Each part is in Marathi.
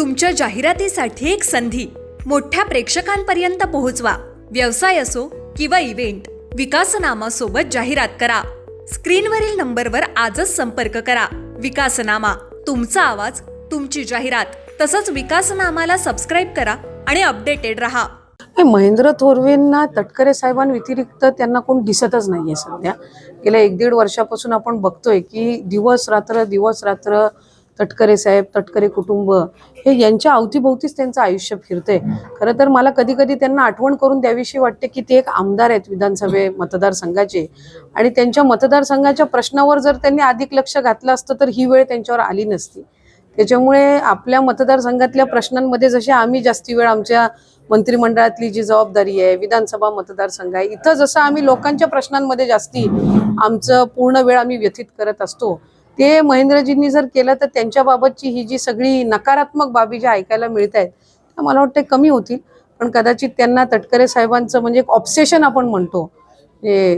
तुमच्या जाहिरातीसाठी एक संधी. मोठ्या प्रेक्षकांपर्यंत पोहोचवा. व्यवसाय असो किंवा इव्हेंट विकासनामा सोबत जाहिरात करा. स्क्रीनवरील नंबरवर आजच संपर्क करा. विकासनामा तुमचा आवाज तुमची जाहिरात तसंच विकासनामाला सबस्क्राईब करा आणि अपडेटेड रहा. महेंद्र थोरवेंना तटकरे साहेबांव्यतिरिक्त त्यांना कोण दिसतच नाहीये सध्या. गेल्या एक दीड वर्षापासून आपण बघतोय की दिवस रात्र दिवस रात्र तटकरे साहेब तटकरे कुटुंब हे यांच्या अवतीभोवतीच त्यांचं आयुष्य फिरतंय. खरं तर मला कधी कधी त्यांना आठवण करून द्यावीशी वाटते की ते एक आमदार आहेत विधानसभे मतदारसंघाचे. आणि त्यांच्या मतदारसंघाच्या प्रश्नावर जर त्यांनी अधिक लक्ष घातलं असतं तर ही वेळ त्यांच्यावर आली नसती. त्याच्यामुळे आपल्या मतदारसंघातल्या प्रश्नांमध्ये जसे आम्ही जास्ती वेळ आमच्या मंत्रिमंडळातली जी जबाबदारी आहे विधानसभा मतदारसंघ आहे इथं जसं आम्ही लोकांच्या प्रश्नांमध्ये जास्ती आमचं पूर्ण वेळ आम्ही व्यथित करत असतो ते महेंद्रजींनी जर केलं तर त्यांच्याबाबतची ही जी सगळी नकारात्मक बाबी ज्या ऐकायला मिळत आहेत त्या मला वाटते कमी होतील. पण कदाचित त्यांना तटकरे साहेबांचं म्हणजे एक ऑप्सेशन आपण म्हणतो. हे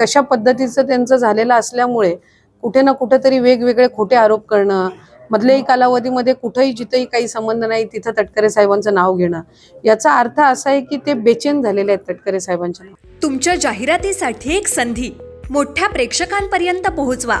तशा पद्धतीचं त्यांचं झालेलं असल्यामुळे कुठे ना कुठेतरी वेगवेगळे खोटे आरोप करणं मधल्याही कालावधीमध्ये कुठंही जिथंही काही संबंध नाही तिथं तटकरे साहेबांचं नाव घेणं. याचा अर्थ असा आहे की ते बेचैन झालेले आहेत तटकरे साहेबांच्या तुमच्या जाहिरातीसाठी एक संधी. मोठ्या प्रेक्षकांपर्यंत पोहोचवा.